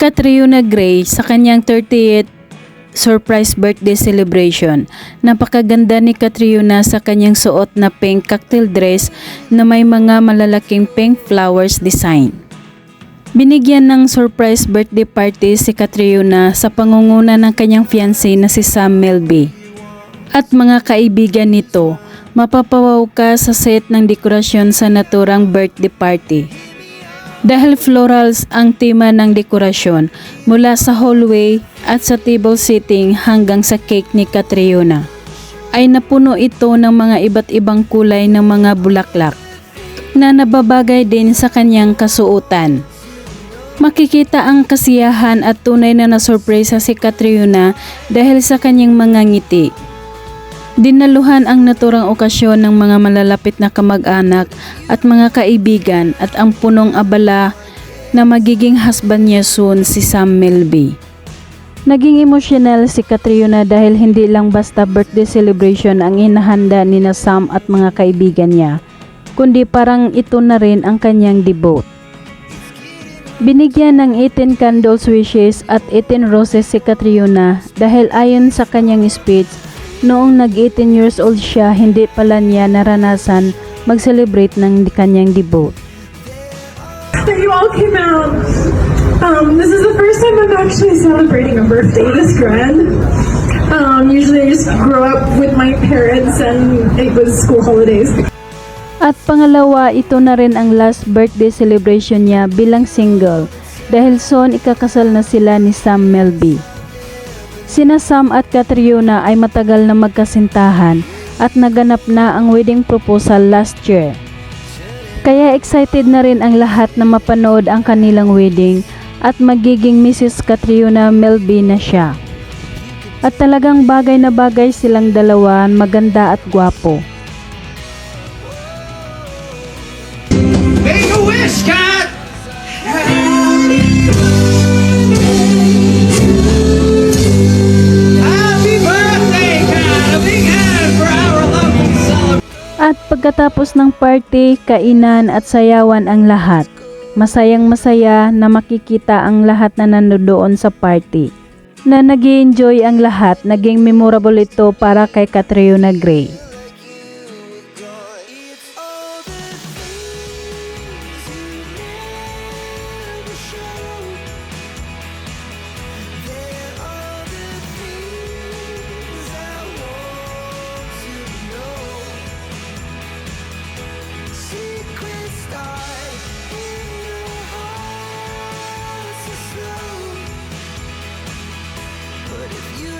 Catriona Gray sa kanyang 30th surprise birthday celebration. Napakaganda ni Catriona sa kanyang suot na pink cocktail dress na may mga malalaking pink flowers design. Binigyan ng surprise birthday party si Catriona sa pangunguna ng kanyang fiancé na si Sam Melby. At mga kaibigan nito, mapapawaw ka sa set ng dekorasyon sa naturang birthday party. Dahil florals ang tema ng dekorasyon mula sa hallway at sa table seating hanggang sa cake ni Catriona ay napuno ito ng mga iba't ibang kulay ng mga bulaklak na nababagay din sa kanyang kasuotan. Makikita ang kasiyahan at tunay na nasurpresa si Catriona dahil sa kanyang mga ngiti. Dinaluhan ang naturang okasyon ng mga malalapit na kamag-anak at mga kaibigan at ang punong abala na magiging husband niya soon si Sam Melby. Naging emosyonal si Catriona dahil hindi lang basta birthday celebration ang inahanda ni na Sam at mga kaibigan niya, kundi parang ito na rin ang kanyang debut. Binigyan ng 18 candles wishes at 18 roses si Catriona dahil ayon sa kanyang speech, noong nag-18 years old siya, hindi pala niya naranasan mag-celebrate ng kanyang debut. that you all came out. Um, this is the first time I'm actually celebrating a birthday this grand. Um, usually I just grew up with my parents and it was school holidays. At pangalawa, ito na rin ang last birthday celebration niya bilang single dahil soon ikakasal na sila ni Sam Melby. Sina Sam at Catriona ay matagal na magkasintahan at naganap na ang wedding proposal last year. Kaya excited na rin ang lahat na mapanood ang kanilang wedding at magiging Mrs. Catriona Melby na siya. At talagang bagay na bagay silang dalawa, maganda at gwapo. Make a wish, Cat! Pagkatapos ng party, kainan at sayawan ang lahat. Masayang masaya na makikita ang lahat na nandoon sa party. Na nag enjoy ang lahat, naging memorable ito para kay Catriona Gray. But if you